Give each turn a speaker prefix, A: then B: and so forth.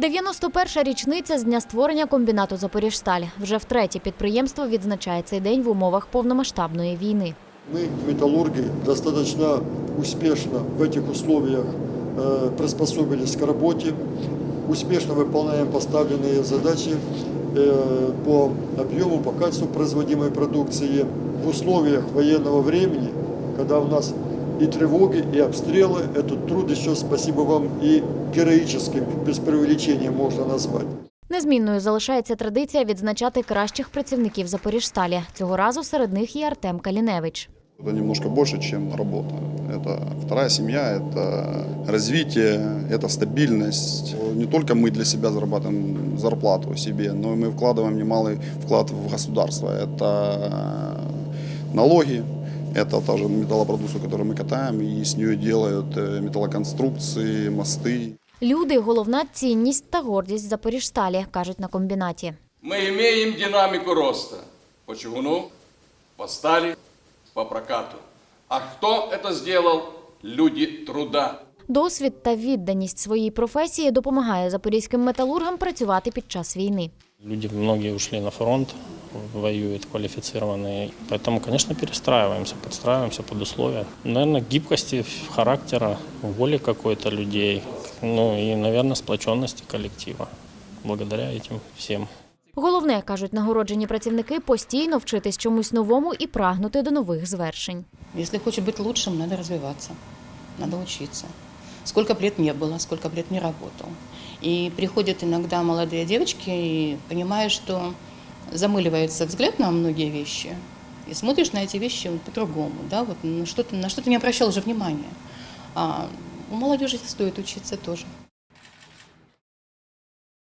A: 91-ша річниця з дня створення комбінату Запоріжсталь. Вже втретє підприємство відзначає цей день в умовах повномасштабної війни.
B: Мы, металлурги, достаточно успешно в этих условиях э, приспособились к работе, успешно выполняем поставленные задачи э, по объему, по качеству производимой продукции. В условиях военного времени, когда у нас и тревоги, и обстрелы, этот труд еще, спасибо вам, и героическим, без преувеличения можно назвать.
A: Незмінною залишається традиція відзначати кращих працівників Запоріжсталі. Цього разу серед них і Артем Каліневич.
C: Это немножко больше, чем работа. Это вторая семья, это развитие, это стабильность. Не только мы для себя зарабатываем зарплату себе, но и мы вкладываем немалый вклад в государство. Это налоги, это та же металлопродукция, которую мы катаем, и с нее делают э, металлоконструкции, мосты.
A: Люди головна цінність та гордість Запоріжсталі, кажуть на комбінаті.
D: Мы имеем динамику роста по чугуну, по стали, по прокату. А кто это сделал? Люди труда.
A: Досвід та відданість своїй професії допомагає запорізьким металургам працювати під час війни.
E: Люди многие ушли на фронт, воюют квалифицированные. Поэтому, конечно, перестраиваемся, подстраиваемся под условия. Наверное, гибкости характера, воли какой-то людей, ну и, наверное, сплоченности коллектива. Благодаря этим всем.
A: Головне, кажуть нагороджені працівники, постійно вчитись чомусь новому і прагнути до нових звершень.
F: Если хочешь быть лучшим, надо развиваться, надо учиться. Сколько б лет не было, сколько б лет не работал. И приходят иногда молодые девочки и понимаешь, что замыливается взгляд на многие вещи, и смотришь на эти вещи по-другому, да, вот на что-то, на что-то не обращал уже внимания. А у молодежи стоит учиться тоже.